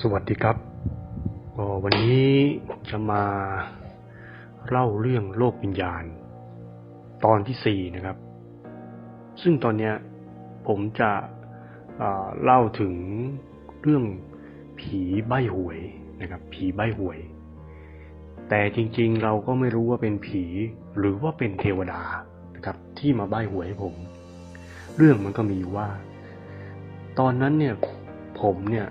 สวัสดีครับก็วันนี้จะมาเล่าเรื่องโลกวิญญาณ ตอนที่สี่นะครับ ซึ่งตอนเนี้ยผมจะเล่าถึงเรื่องผีใบหวยนะครับ ผีใบหวย แต่จริงๆเราก็ไม่รู้ว่าเป็นผีหรือว่าเป็นเทวดานะครับ ที่มาใบหวยให้ผม เรื่องมันก็มีว่า ตอนนั้นเนี่ย ผมเนี่ย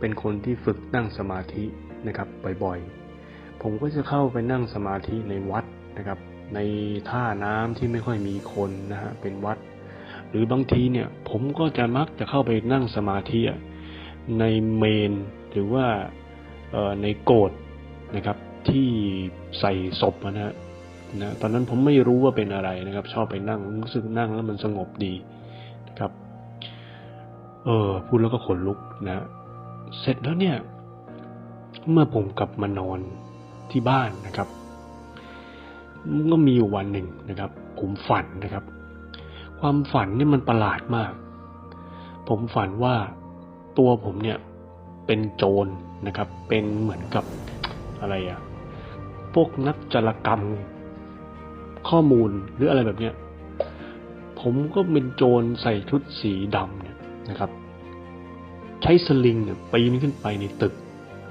เป็นคนที่ฝึกนั่งสมาธินะครับบ่อยๆ ผมก็จะเข้าไปนั่งสมาธิในวัดนะครับ ในท่าน้ำที่ไม่ค่อยมีคนนะฮะเป็นวัด หรือบางทีเนี่ยผมก็จะมักจะเข้าไปนั่งสมาธิในเมนหรือว่าในโกรธนะครับที่ใส่ศพนะฮะนะตอนนั้นผมไม่รู้ว่าเป็นอะไรนะครับ ชอบไปนั่งรู้สึกนั่งแล้วมันสงบดี เออ พูดแล้วก็ขนลุกนะ เสร็จแล้วเนี่ย เมื่อผมกลับมานอนที่บ้านนะครับมันก็มีอยู่วันหนึ่งนะครับ ผมฝันนะครับ ความฝันเนี่ยมันประหลาดมาก ผมฝันว่าตัวผมเนี่ยเป็นโจรนะครับ เป็นเหมือนกับอะไรอะพวกนักจารกรรมข้อมูลหรืออะไรแบบเนี้ย ผมก็เป็นโจรใส่ชุดสีดำ นะครับ ใช้สลิงเนี่ยปีนขึ้นไปในตึก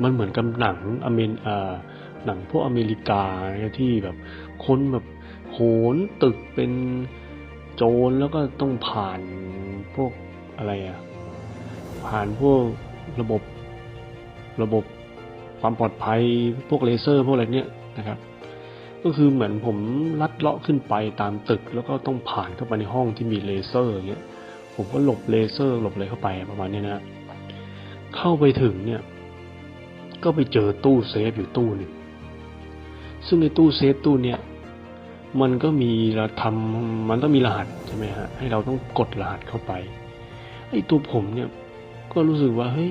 มันเหมือนกับหนังอเมนอ่าหนังพวกอเมริกาที่แบบคนแบบโหนตึกเป็นโจรแล้วก็ต้องผ่านพวกอะไรอะผ่านพวกระบบ ระบบความปลอดภัยพวกเลเซอร์พวกอะไรเนี้ยนะครับ ก็คือเหมือนผมลัดเลาะขึ้นไปตามตึก แล้วก็ต้องผ่านเข้าไปในห้องที่มีเลเซอร์อย่างเงี้ย ผมก็หลบเลเซอร์หลบอะไรเข้าไปประมาณนี้นะ เข้าไปถึงเนี่ย ก็ไปเจอตู้เซฟอยู่ตู้หนึ่งซึ่งในตู้เซฟตู้เนี่ย มันก็มีเราทำมันต้องมีรหัสใช่ไหมฮะ ให้เราต้องกดรหัสเข้าไป ไอ้ตัวผมเนี่ย ก็รู้สึกว่าเฮ้ย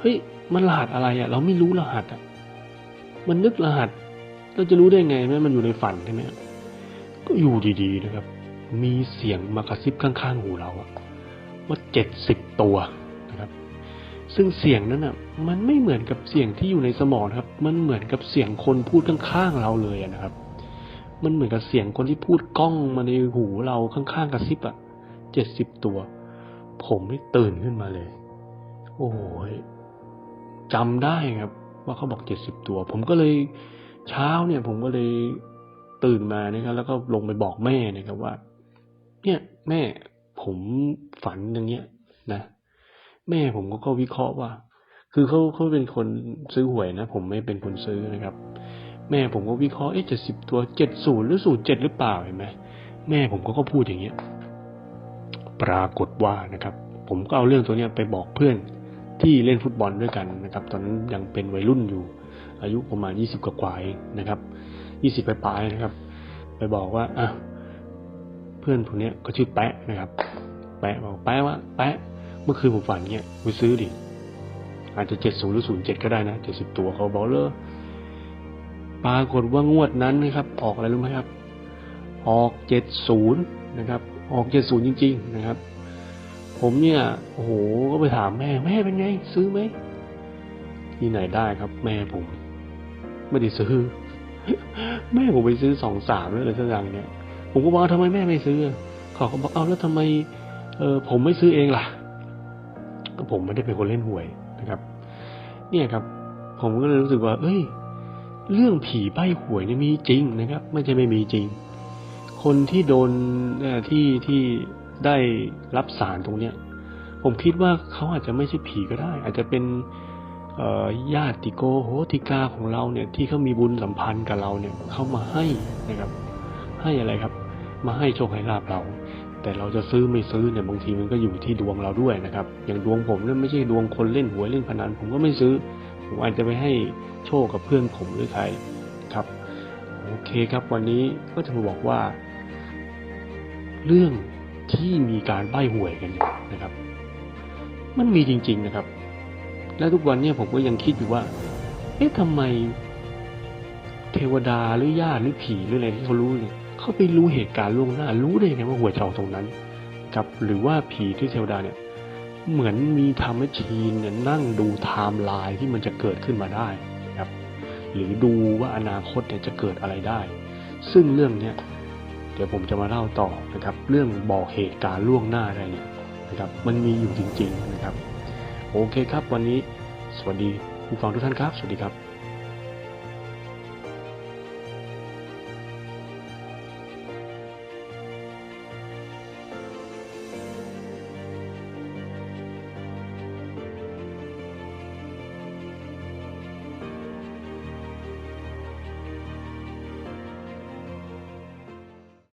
เฮ้ย มันรหัสอะไรอะ่ะ เราไม่รู้รหัสอะ่ะ มันนึกรหัส เราจะรู้ได้ไงแม้มันอยู่ในฝันใช่ไหมก็อยู่ดีๆนะครับ มีเสียงมากระซิบข้างๆหูเราอะว่าเจ็ดสิบตัวนะครับ ซึ่งเสียงนั้นอะมันไม่เหมือนกับเสียงที่อยู่ในสมองครับ มันเหมือนกับเสียงคนพูดข้างๆเราเลยนะครับ มันเหมือนกับเสียงคนที่พูดกล้องมาในหูเราข้างๆกระซิบอะเจ็ดสิบตัว ผมไม่ตื่นขึ้นมาเลย โอ้ยจำได้ครับว่าเขาบอกเจ็ดสิบตัว ผมก็เลยเช้าเนี่ย ผมก็เลยตื่นมานะครับแล้วก็ลงไปบอกแม่นะครับว่า เนี่ยแม่ผมฝันอย่างเงี้ยนะแม่ผมก็ก็วิเคราะห์ว่า คือเขาเขาเป็นคนซื้อหวยนะ ผมไม่เป็นคนซื้อนะครับ แม่ผมก็วิเคราะห์เอ๊ะเจ็ดสิบตัวเจ็ดศูนย์หรือศูนย์เจ็ดหรือเปล่าเห็นไหมแม่ผมก็ก็พูดอย่างเงี้ย ปรากฏว่านะครับ ผมก็เอาเรื่องตัวเนี้ยไปบอกเพื่อนที่เล่นฟุตบอลด้วยกันนะครับ ตอนนั้นยังเป็นวัยรุ่นอยู่ อายุประมาณยี่สิบกว่าๆเองนะครับยี่สิบปลายๆนะครับ ไปบอกว่าอะ เพื่อนคนเนี้ยก็ชื่อแปะนะครับ แปะบอกแปะว่าแปะเมื่อคืนผมฝันเงี้ยไปซื้อดิอาจจะเจ็ดศูนย์หรือศูนย์เจ็ดก็ได้นะเจ็ดสิบตัวเขาบอกเลยปรากฏว่างวดนั้นนะครับ ออกอะไรรู้ไหมครับ ออกเจ็ดศูนย์นะครับ ออกเจ็ดศูนย์จริง ๆ นะครับ ผมเนี่ยโอ้โหก็ไปถามแม่แม่เป็นไง ซื้อไหมที่ไหนได้ครับ แม่ผม ไม่ได้ซื้อ แม่ผมไปซื้อสองสามแล้วอะไรสักอย่างเนี่ย ผมก็บอกว่าทำไมแม่ไม่ซื้อเขาก็บอกเอาแล้วทำไมเออผมไม่ซื้อเองล่ะ ก็ผมไม่ได้เป็นคนเล่นหวยนะครับ เนี่ยครับ ผมก็เลยรู้สึกว่า เอ้ย เรื่องผีใบหวยเนี่ยมีจริงนะครับ ไม่ใช่ไม่มีจริง คนที่โดนที่ที่ได้รับสารตรงเนี้ย ผมคิดว่าเขาอาจจะไม่ใช่ผีก็ได้ อาจจะเป็นญาติโกโหติกาของเราเนี่ย ที่เขามีบุญสัมพันธ์กับเราเนี่ย เขามาให้นะครับ ให้อะไรครับ มาให้โชคให้ลาบเรา แต่เราจะซื้อไม่ซื้อเนี่ยบางทีมันก็อยู่ที่ดวงเราด้วยนะครับ อย่างดวงผมเนี่ยไม่ใช่ดวงคนเล่นหวยเล่นพนันผมก็ไม่ซื้อ ผมอาจจะไปให้โชคกับเพื่อนผมหรือใครครับ โอเคครับวันนี้ก็จะมาบอกว่า เรื่องที่มีการใบ้หวยกันเนี่ยนะครับ มันมีจริง ๆนะครับ และทุกวันเนี่ยผมก็ยังคิดอยู่ว่า เอ๊ะทำไม เทวดาหรือญาติหรือผีหรืออะไรที่เขารู้เนี่ย เขาไปรู้เหตุการณ์ล่วงหน้า รู้ได้ไงว่าหวยจะออกตรงนั้นครับหรือว่าผีที่เทวดาเนี่ย เหมือนมีทำให้ชีนเนี่ยนั่งดูไทม์ไลน์ที่มันจะเกิดขึ้นมาได้นะครับ หรือดูว่าอนาคตเนี่ยจะเกิดอะไรได้ ซึ่งเรื่องเนี้ยเดี๋ยวผมจะมาเล่าต่อนะครับ เรื่องบอกเหตุการณ์ล่วงหน้าอะได้เนี่ยนะครับ มันมีอยู่จริง ๆนะครับ โอเคครับ วันนี้สวัสดีผู้ฟังทุกท่านครับ สวัสดีครับ